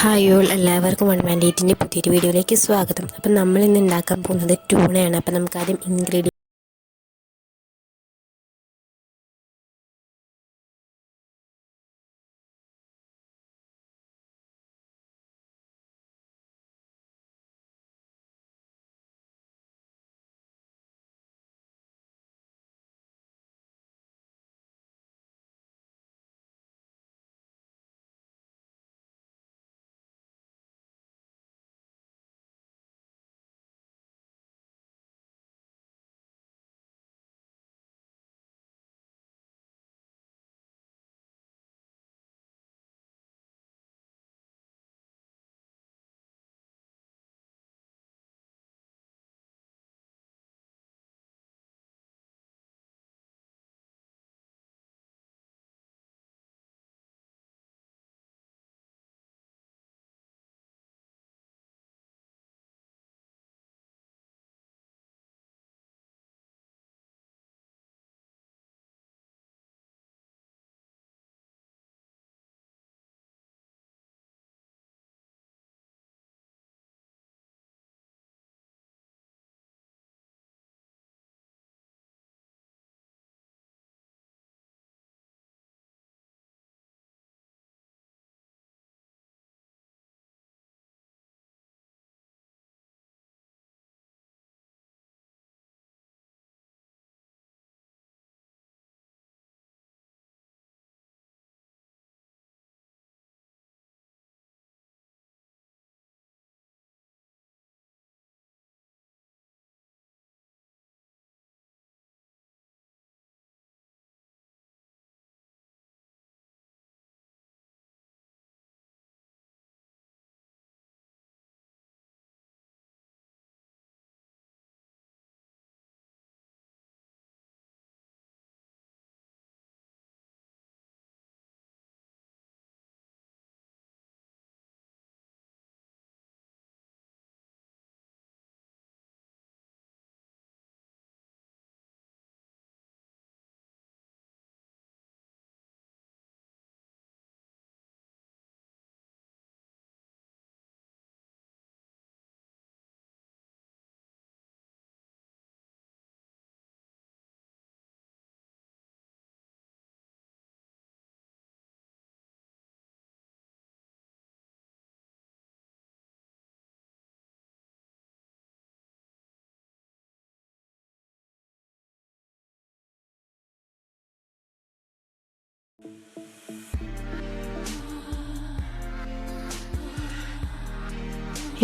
Hi all എല്ലാവർക്കും one മാൻഡേറ്റിന്റെ പുതിയൊരു വീഡിയോയിലേക്ക് സ്വാഗതം. അപ്പം നമ്മൾ ഇന്ന് ഉണ്ടാക്കാൻ പോകുന്നത് ട്യൂണയാണ് അപ്പം നമുക്ക് ആദ്യം ഇൻഗ്രീഡിയൻ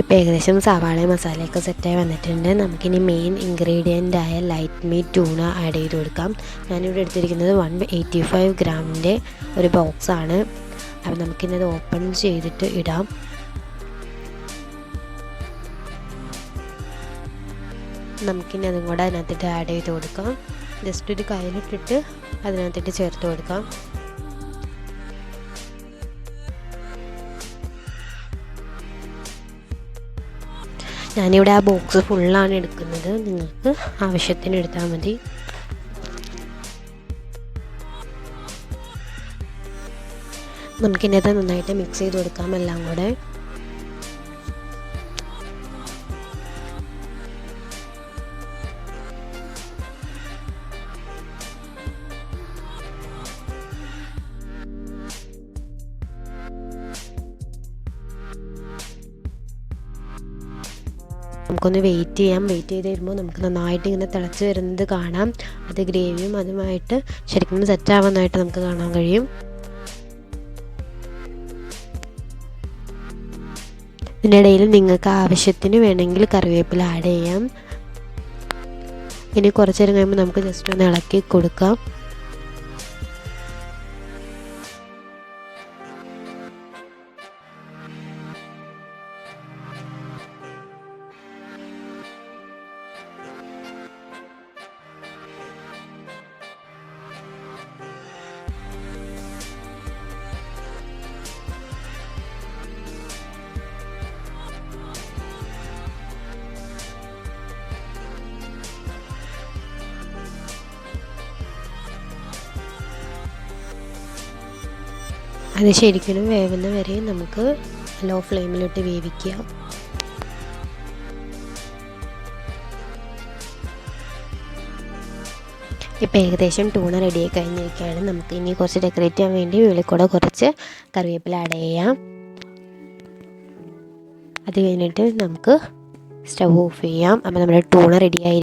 ഇപ്പോൾ ഏകദേശം സവാള മസാലയൊക്കെ സെറ്റായി വന്നിട്ടുണ്ട്. നമുക്കിനി മെയിൻ ഇൻഗ്രീഡിയന്റ് ആയ ലൈറ്റ് മീറ്റ് ടൂണ ആഡ് ചെയ്ത് കൊടുക്കാം. ഞാനിവിടെ എടുത്തിരിക്കുന്നത് വൺ എയ്റ്റി ഫൈവ് ഗ്രാമിന്റെ ഒരു ബോക്സാണ് അപ്പോൾ നമുക്കിന്നത് ഓപ്പൺ ചെയ്തിട്ട് ഇടാം. നമുക്കിനി അതും കൂടെ അതിനകത്തിട്ട് ആഡ് ചെയ്ത് കൊടുക്കാം. ജസ്റ്റ് ഒരു കയ്യിലിട്ടിട്ട് അതിനകത്തിട്ട് ചേർത്ത് കൊടുക്കാം. ഞാനിവിടെ ആ ബോക്സ് ഫുള്ളാണ് എടുക്കുന്നത്. നിങ്ങൾക്ക് ആവശ്യത്തിന് എടുത്താൽ മതി. നമുക്കിനത് നന്നായിട്ട് മിക്സ് ചെയ്ത് കൊടുക്കാം എല്ലാം കൂടെ. നമുക്കൊന്ന് വെയിറ്റ് ചെയ്യാം. വെയിറ്റ് ചെയ്ത് വരുമ്പോൾ നമുക്ക് നന്നായിട്ട് ഇങ്ങനെ തിളച്ച് വരുന്നത് കാണാം. അത് ഗ്രേവിയും അതുമായിട്ട് ശരിക്കും സെറ്റ് ആവാനായിട്ട് നമുക്ക് കാണാൻ കഴിയും. ഇതിനിടയിൽ നിങ്ങൾക്ക് ആവശ്യത്തിന് വേണമെങ്കിൽ കറിവേപ്പില ആഡ് ചെയ്യാം. ഇനി കുറച്ച് നേരം കഴിയുമ്പോൾ നമുക്ക് ജസ്റ്റ് ഒന്ന് ഇളക്കി കൊടുക്കാം. അത് ശരിക്കും വേവുന്ന വരെ നമുക്ക് ലോ ഫ്ലെയിമിലിട്ട് വേവിക്കുക ഇപ്പോൾ ഏകദേശം ടൂണ റെഡിയായി കഴിഞ്ഞിരിക്കുകയാണ്. നമുക്ക് ഇനി കുറച്ച് ഡെക്കറേറ്റ് ചെയ്യാൻ വേണ്ടി വെളിക്കൂടെ കുറച്ച് കറിവേപ്പില ആഡ് ചെയ്യാം. അത് കഴിഞ്ഞിട്ട് നമുക്ക് സ്റ്റവ് ഓഫ് ചെയ്യാം. അപ്പോൾ നമ്മുടെ ടൂണ റെഡിയായി